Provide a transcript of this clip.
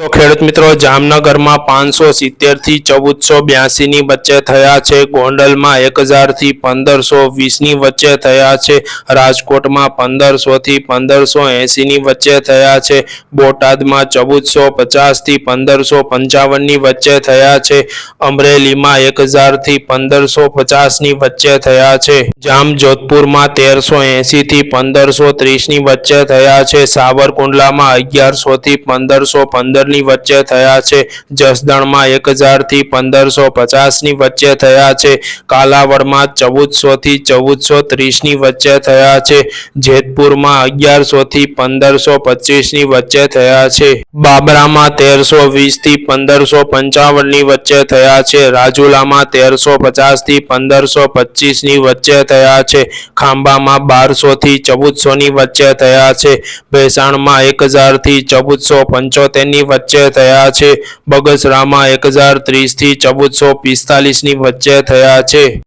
તો ખેડૂત મિત્રો, જામનગરમાં પાંચસો સિત્તેરથી ચૌદસો બ્યાસીની વચ્ચે થયા છે. ગોંડલમાં એક હજારથી પંદરસો વીસની વચ્ચે થયા છે. રાજકોટમાં પંદરસોથી પંદરસો એંસીની વચ્ચે થયા છે. બોટાદમાં ચૌદસો પચાસથી પંદરસો પંચાવનની વચ્ચે થયા છે. અમરેલીમાં એક હજારથી પંદરસો પચાસની વચ્ચે થયા છે. જામજોધપુરમાં તેરસો એંસીથી પંદરસો ત્રીસની વચ્ચે થયા છે. સાવરકુંડલામાં અગિયારસોથી પંદરસો પંદર ની વચ્ચે થયા છે. જસદણમાં એક હજારથી પંદરસો પચાસની વચ્ચે થયા છે. કાલાવડમાં ચૌદસો થી ચૌદસો ત્રીસની વચ્ચે થયા છે. જેતપુરમાં અગિયારસો થી પંદરસો પચીસની વચ્ચે થયા છે. બાબરામાં તેરસો વીસથી પંદરસો પંચાવનની વચ્ચે થયા છે. રાજુલામાં તેરસો પચાસથી પંદરસો પચીસની વચ્ચે થયા છે. ખાંભામાં બારસો થી ચૌદસો ની વચ્ચે થયા છે. ભેસાણમાં એક હજારથી ચૌદસો પંચોતેરની વચ્ચે થયા છે. બગસરામાં એક હજાર ત્રીસથી ચૌદસો પિસ્તાલીસની વચ્ચે થયા છે.